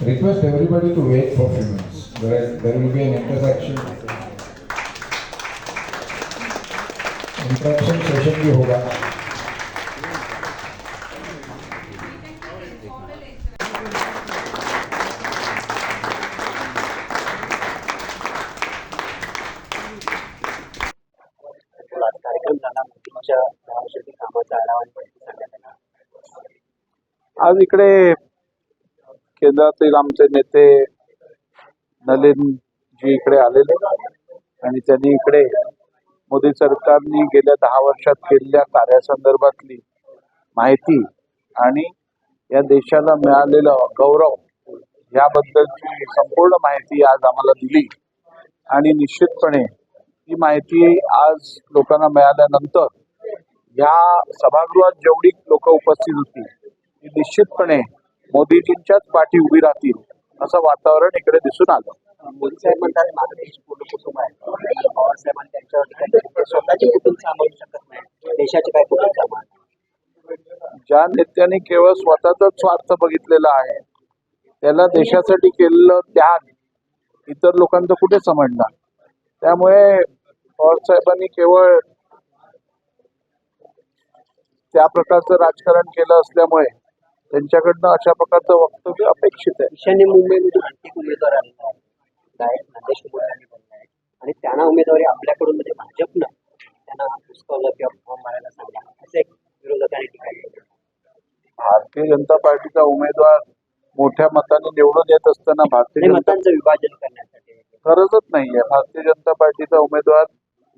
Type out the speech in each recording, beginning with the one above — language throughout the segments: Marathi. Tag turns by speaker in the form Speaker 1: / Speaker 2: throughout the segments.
Speaker 1: Request everybody to wait for few minutes. There is, there will be an intersection. Interruption session भी होगा.
Speaker 2: आज कार्यक्रम झाला मोदींच्या गावासाठी कामाचा आढावा आणि माहिती सांगण्यात आला
Speaker 3: आज इकडे केंद्रातील आमचे नेते नलिन जी इकडे आलेले आणि त्यांनी इकडे मोदी सरकारने गेल्या दहा वर्षात केलेल्या कार्यासंदर्भातली माहिती आणि या देशाला मिळालेला गौरव याबद्दलची संपूर्ण माहिती आज आम्हाला दिली. आणि निश्चितपणे ही माहिती आज लोकांना मिळाल्यानंतर या सभागृहात जेवढी लोक उपस्थित होती निश्चितपणे मोदीजींच्याच पाठी उभी राहतील असं वातावरण इकडे दिसून आलं.
Speaker 2: मोदी साहेब म्हणतात माझं कुटुंब आहे पवार साहेबांनी त्यांच्यावर टीका स्वतःचे कुटुंब सांभाळू शकत नाही देशाचे काय कुटुंब सांभाळ
Speaker 3: ज्या नेत्यांनी केवळ स्वतःचाच स्वार्थ बघितलेला आहे त्याला देशासाठी केलेलं त्याग इतर लोकांचं कुठे समजणार? त्यामुळे पवार साहेबांनी केवळ त्या प्रकारचं राजकारण केलं असल्यामुळे त्यांच्याकडनं अशा प्रकारचं वक्तव्य अपेक्षित आहे.
Speaker 2: ईशान्य मुंबईमध्ये आणखी उमेदवार गायक बनला आणि त्यांना उमेदवारी आपल्याकडून म्हणजे भाजपनं त्यांना हुसकावलं किंवा फॉर्म भरायला सांगितलं. असे एक विरोधकांनी टीका केली.
Speaker 3: भारतीय जनता पार्टीचा उमेदवार मोठ्या मताने निवडून येत असताना भारतीय
Speaker 2: मतांचं विभाजन करण्यासाठी.
Speaker 3: गरजच नाहीये. भारतीय जनता पार्टीचा उमेदवार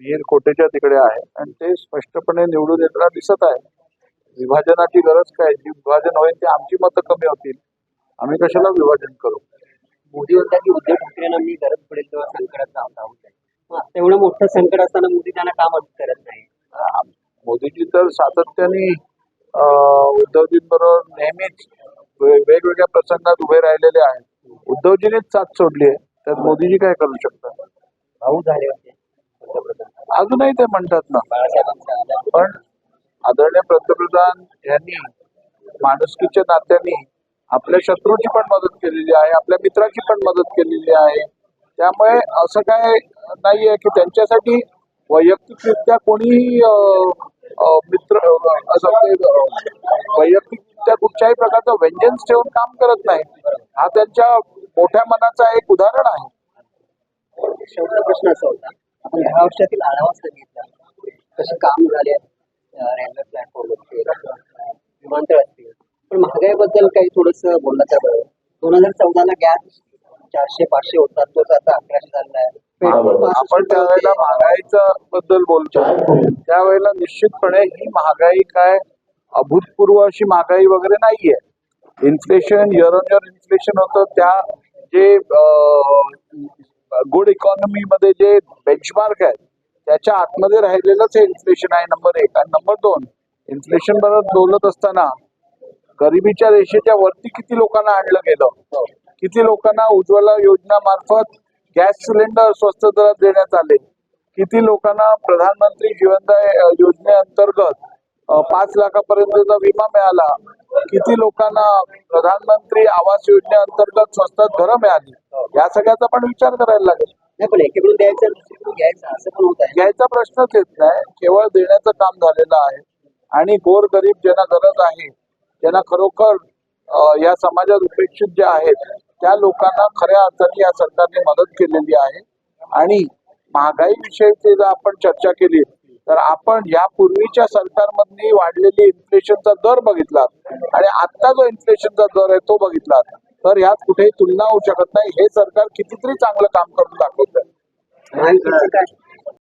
Speaker 3: मिहीर कोटेच्या तिकडे आहे. आणि ते स्पष्टपणे निवडून येताना दिसत आहे. विभाजनाची गरज काय? जी विभाजन होईल ते आमची मतं कमी होतील. आम्ही कशाला विभाजन करू?
Speaker 2: मोदी म्हणतात की उद्धव ठाकरेंना मी गरज पडेल तेव्हा संकटात आता एवढं मोठं संकट असताना मोदी त्यांना का मदत करत नाही?
Speaker 3: मोदीजी तर सातत्याने उद्धवजींबरोबर नेहमीच वेगवेगळ्या प्रसंगात उभे राहिलेले आहेत. उद्धवजींनीच साथ सोडली आहे. त्यात मोदीजी काय करू शकतात?
Speaker 2: भाऊ झाले होते.
Speaker 3: अजूनही ते म्हणतात ना. पण आदरणीय पंतप्रधान यांनी माणुसकीच्या नात्याने आपल्या शत्रूची पण मदत केलेली आहे आपल्या मित्राची पण मदत केलेली आहे. त्यामुळे असं काय नाहीये की त्यांच्यासाठी वैयक्तिकरित्या कोणीही मित्र असं वैयक्तिकरित्या कुठच्याही प्रकारचं व्यंजन्स ठेवून काम करत नाही. हा त्यांच्या मोठ्या मनाचा एक उदाहरण आहे.
Speaker 2: शेवटचा प्रश्न असा होता. आपण दहा वर्षातील आढावा सांगितला. कसे काम झाले रेल्वे प्लॅटफॉर्मवरती विमानतळ असतील पण महागाईबद्दल काही थोडस बोललं तर बरं. दोन हजार चौदाला गॅस चारशे पाचशे होता तो आता अकराशे झालेला आहे.
Speaker 3: आपण त्यावेळेला महागाईचा बद्दल बोलतो. त्यावेळेला निश्चितपणे ही महागाई काय अभूतपूर्व अशी महागाई वगैरे नाहीये. Inflation year on year inflation होतं. त्या जे गुड इकॉनॉमी मध्ये जे बेंचमार्क आहे त्याच्या आतमध्ये राहिलेलंच हे इन्फ्लेशन आहे नंबर एक. आणि नंबर दोन इन्फ्लेशन बरोबर बोलत असताना गरिबीच्या रेषेच्या वरती किती लोकांना आणलं गेलं? किती लोकांना उज्ज्वला योजना मार्फत गॅस सिलेंडर स्वस्त दरात देण्यात आले? किती लोकांना प्रधानमंत्री जीवनदाय योजनेअंतर्गत पाच लाखापर्यंतचा विमा मिळाला? किती लोकांना प्रधानमंत्री आवास योजनेअंतर्गत स्वस्तात घरं मिळाली? या सगळ्याचा पण विचार करायला लागेल.
Speaker 2: नाही पण एकीकडून दुसरीकडून असं पण होत आहे.
Speaker 3: घ्यायचा प्रश्नच येत नाही. केवळ देण्याचं काम झालेलं आहे. आणि गोर गरीब ज्यांना गरज आहे ज्यांना खरोखर या समाजात उपेक्षित जे आहेत त्या लोकांना खऱ्या अर्थाने या सरकारने मदत केलेली आहे. आणि महागाई विषयी जर आपण चर्चा केली तर आपण या पूर्वीच्या सरकारमधली वाढलेली इन्फ्लेशनचा दर बघितला आणि आता जो इन्फ्लेशनचा दर आहे तो बघितला तर यात कुठेही तुलना होऊ शकत नाही. हे सरकार कितीतरी चांगलं काम करून दाखवत आहे